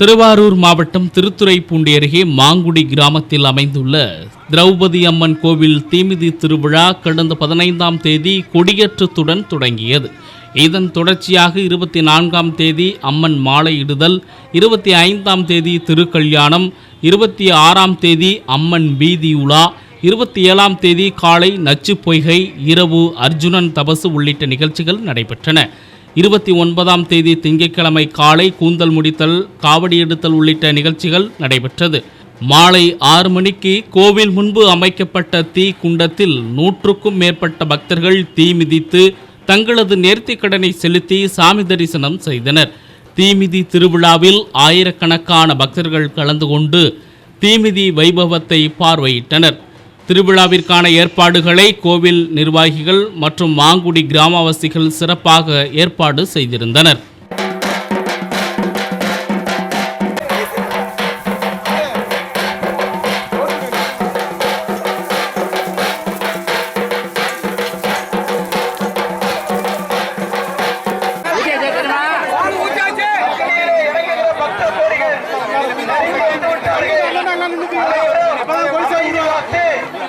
திருவாரூர் மாவட்டம் திருத்துறைப்பூண்டி அருகே மாங்குடி கிராமத்தில் அமைந்துள்ள திரௌபதி அம்மன் கோவில் தீமிதி திருவிழா கடந்த பதினைந்தாம் தேதி கொடியேற்றத்துடன் தொடங்கியது. இதன் தொடர்ச்சியாக இருபத்தி நான்காம் தேதி அம்மன் மாலையிடுதல் இருபத்தி ஐந்தாம் தேதி திருக்கல்யாணம் இருபத்தி ஆறாம் தேதி அம்மன் வீதி உலா இருபத்தி ஏழாம் தேதி காலை நச்சு பொய்கை இரவு அர்ஜுனன் தபசு உள்ளிட்ட நிகழ்ச்சிகள் நடைபெற்றன. இருபத்தி ஒன்பதாம் தேதி திங்கட்கிழமை காலை கூந்தல் முடித்தல் காவடி எடுத்தல் உள்ளிட்ட நிகழ்ச்சிகள் நடைபெற்றது. மாலை ஆறு மணிக்கு கோவில் முன்பு அமைக்கப்பட்ட தீ குண்டத்தில் நூற்றுக்கும் மேற்பட்ட பக்தர்கள் தீ மிதித்து தங்களது நேர்த்திக் கடனை செலுத்தி சாமி தரிசனம் செய்தனர். தீமிதி திருவிழாவில் ஆயிரக்கணக்கான பக்தர்கள் கலந்து கொண்டு தீமிதி வைபவத்தை பார்வையிட்டனர். திருவிழாவிற்கான ஏற்பாடுகளை கோவில் நிர்வாகிகள் மற்றும் மாங்குடி கிராமவாசிகள் சிறப்பாக ஏற்பாடு செய்திருந்தனர்.